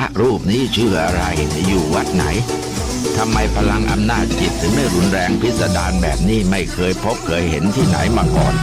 ระรูปนี้ชื่ออะไรอยู่วัดไหนทำไมพลังอำนาจจิตถึงได้รุนแรงพิสดารแบบนี้ไม่เคยพบเคยเห็นที่ไหนมาก่อน